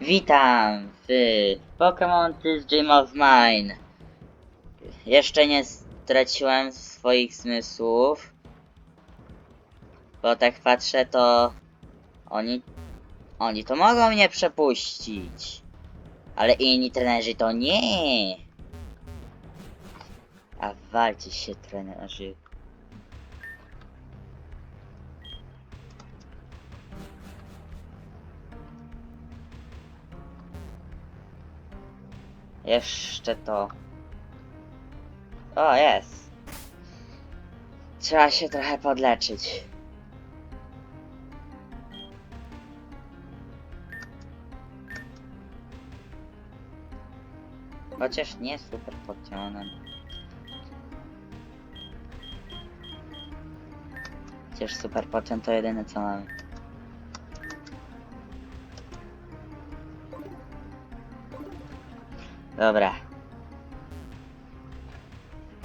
Witam w Pokémon This Dream of Mine. Jeszcze nie straciłem swoich zmysłów. Bo tak patrzę to... Oni... Oni to mogą mnie przepuścić. Ale inni trenerzy to nie. A walcie się trenerzy. Jeszcze to. O, jest. Trzeba się trochę podleczyć. Chociaż nie super potionem. Chociaż super potion to jedyne co mamy. Dobra.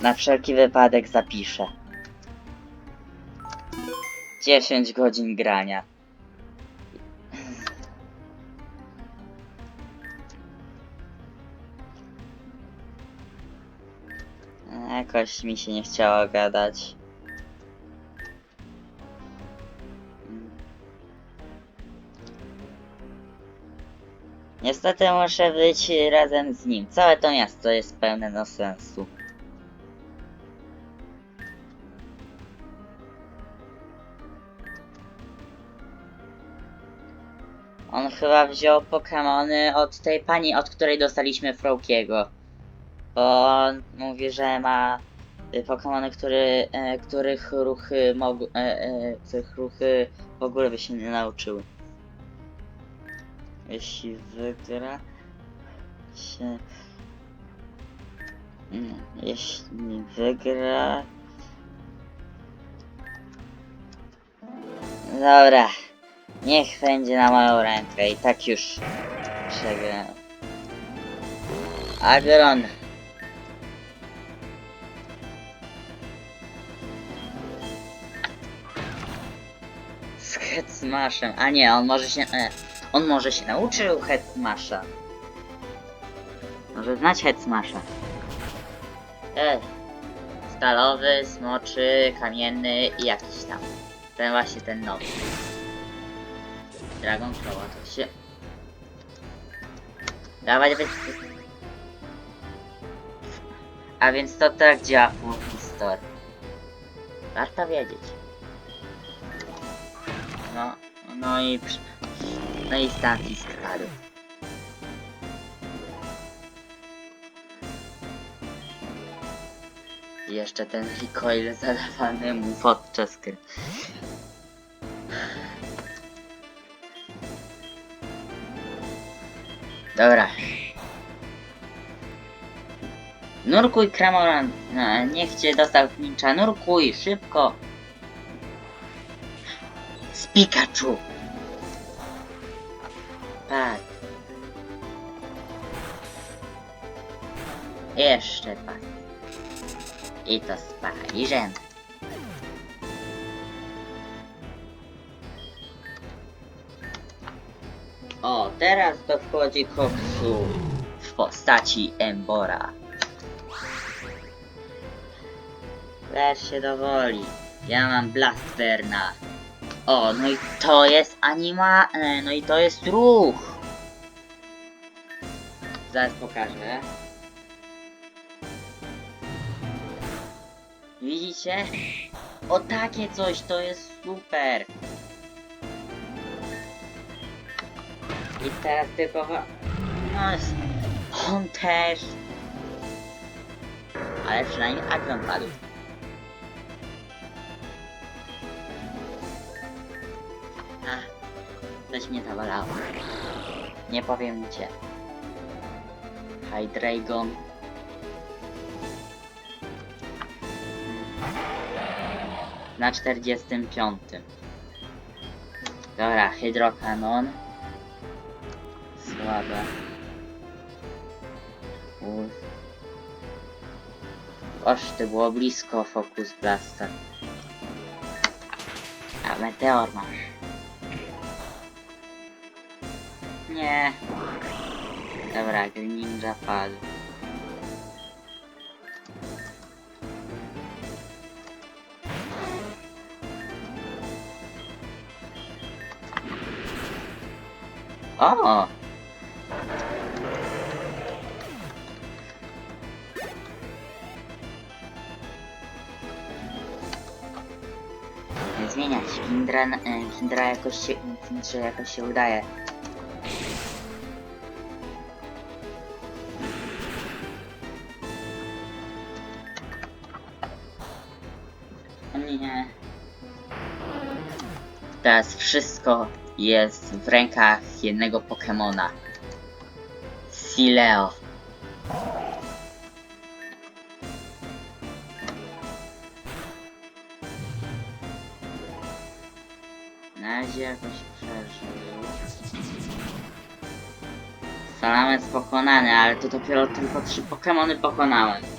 Na wszelki wypadek zapiszę. 10 godzin grania. Jakoś mi się nie chciało gadać. Niestety muszę być razem z nim. Całe to miasto jest pełne nonsensu. On chyba wziął Pokémony od tej pani, od której dostaliśmy Froakiego. Bo on mówi, że ma y, Pokémony, który, e, których ruchy mogą, e, e, których ruchy w ogóle by się nie nauczyły. Jeśli wygra się... Nie, jeśli wygra... Dobra. Niech będzie na moją rękę i tak już przegrałem. Agron. Z Hetzmaszem. A nie, on może się... E, on może się nauczył Hetzmasza. Może znać Hetzmasza. E, stalowy, smoczy, kamienny i jakiś tam. Ten właśnie ten nowy. Dragon Claw, to się... Dawać wy... A więc to tak działa w historii. Warto wiedzieć. No, no i... No i stacji skradł. I Jeszcze ten recoil zadawany mu podczas gry. Dobra. Nurkuj, Kramoran. No, niech cię dostał Ninja. Nurkuj, szybko. Z Pikachu. Tak. Jeszcze dwa. I to z Paryżem. O, teraz to wchodzi koksu w postaci Embora. Lecz się dowoli. Ja mam Blastberna. O, no i to jest anima... e, No i to jest ruch. Zaraz pokażę. Widzicie? O takie coś, to jest super. I teraz tylko... No, on też. Ale przynajmniej Akron padł. Coś mnie zawalało. Nie powiem gdzie. Hydreigon. Na 45. Dobra, Hydrokanon. Słabe. Uff. Oż, to było blisko Focus Blasta. A meteor masz. Dobra, Greninja padł. O! Zmieniać. Kindra, e, Kindra jakoś się, Kindrze jakoś się udaje. Teraz wszystko jest w rękach jednego Pokemona. Sileo. Na razie jakoś przeżył. Salamec pokonany, ale to dopiero tylko trzy Pokemony pokonałem.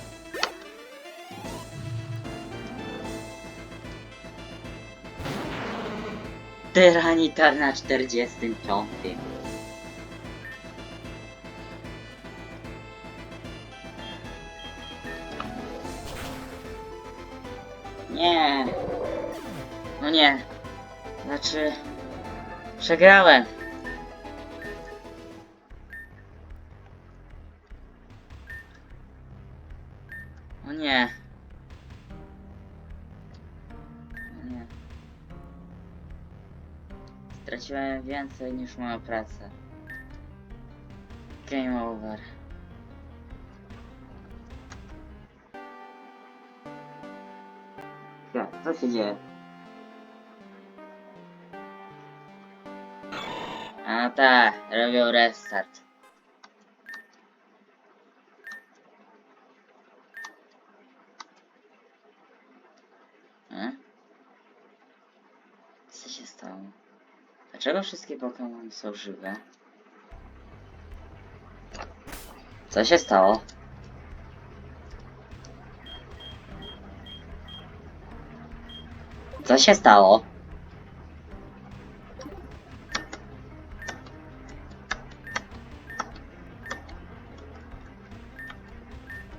Tyranitar na 45. Nie. No nie. Znaczy... Przegrałem. Straciłem więcej niż moja praca. Game over. Co się dzieje? A tak, robią restart. E? Co się stało? Dlaczego wszystkie Pokémon są żywe? Co się stało? Co się stało?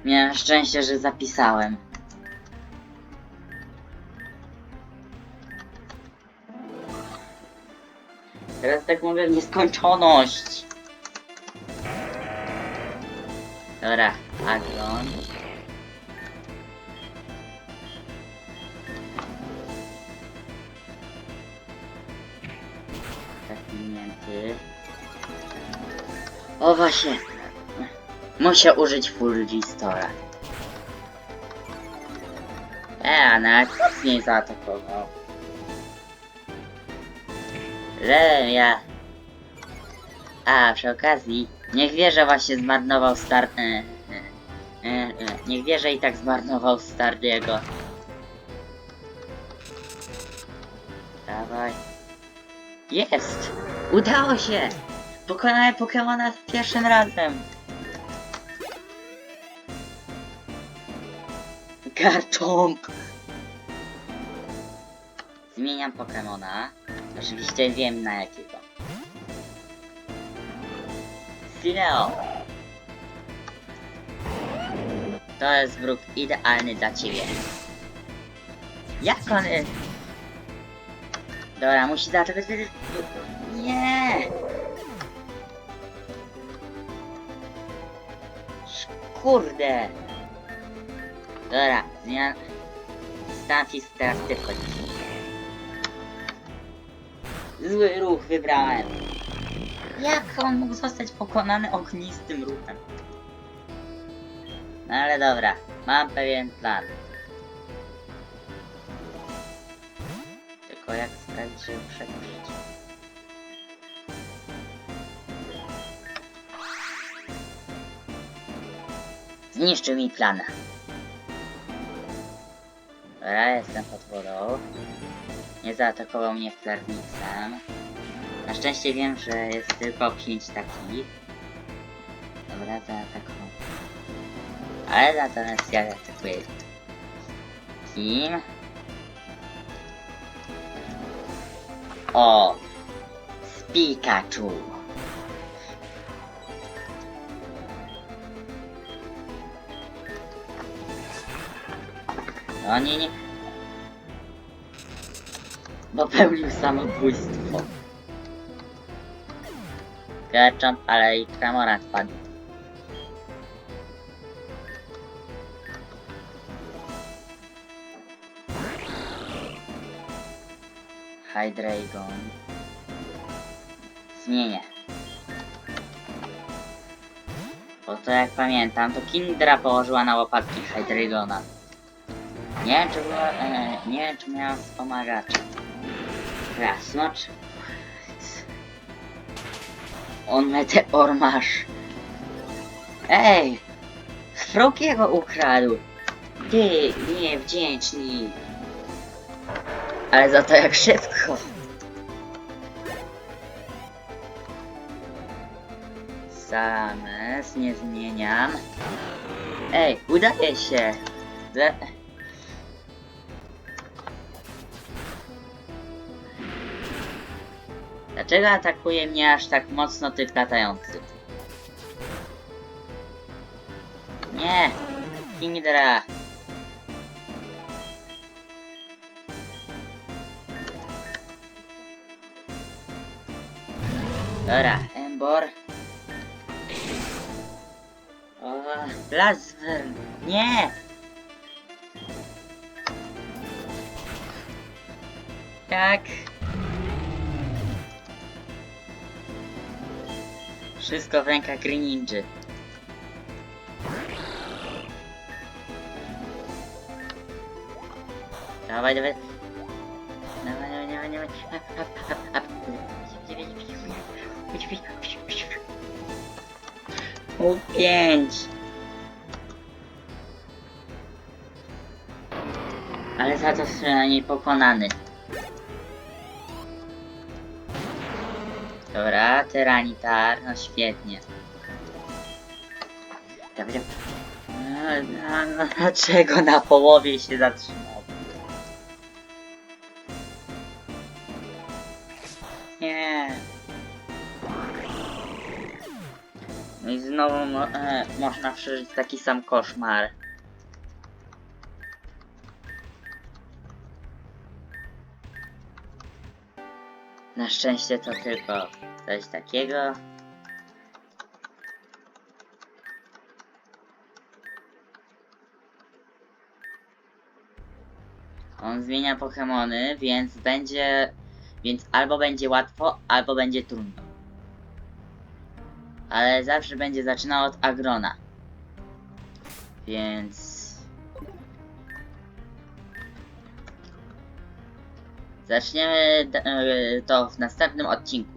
Miałem szczęście, że zapisałem. Tak mówię w nieskończoność. Dobra, Agron. Zapinięty. O właśnie. Muszę użyć Full G-Stora. E, a nawet mocniej zaatakował. Że ja... A, przy okazji, niech wie, że właśnie zmarnował start... E, e, e, e, niech wie, że i tak zmarnował Stardiego. Dawaj. Jest! Udało się! Pokonałem Pokemona pierwszym razem! Garchomp! Zmieniam Pokemona. Oczywiście wiem na jakiego. Sileo! To jest wróg idealny dla ciebie. Jak on... Dobra, musi zaatakować... Nie! Kurde! Dobra, zmian... Stafis teraz ty wchodzisz. Zły ruch wybrałem. Jak on mógł zostać pokonany ognistym ruchem? No ale dobra, mam pewien plan. Tylko jak sprawić, żeby przeżyć? Zniszczył mi plan. Dobra, jestem pod wodą. Nie zaatakował mnie flarnicem. Na szczęście wiem, że jest tylko 5 takich. Dobra, zaatakował. Ale natomiast ja zaatakuję kim? O! Z Pikachu! No nie, nie, Popełnił samobójstwo. Gercząt, ale i Kramorat padł. Hydreigon. Zmienię. Bo to jak pamiętam, to Kindra położyła na łopatki Hydreigona. Nie wiem, czy e, nie czy miała wspomagacza. Raz, smocz. On meteor masz. Ej! Frokiego ukradł. Ty, niewdzięczny. Ale za to jak szybko. Sames, nie zmieniam. Ej, udaje się. Le... Dlaczego atakuje mnie aż tak mocno typ latający? Nie! Kingdra! Dobra, Embor. O, Blazwer! Nie! Tak. Wszystko w rękach Greninja. Dawaj, dawaj. Dawaj, dawaj, dawaj, dawaj. Hap. U pięć. Ale za to przynajmniej pokonany. Dobra, tyranitar, no świetnie. Dobra. No, no, dlaczego na połowie się zatrzymał? Nie. No i znowu mo e, można przeżyć taki sam koszmar. Szczęście to tylko coś takiego. On zmienia Pokémony, więc będzie. Więc albo będzie łatwo, albo będzie trudno. Ale zawsze będzie zaczynał od Agrona. Więc. Zaczniemy e, to w następnym odcinku.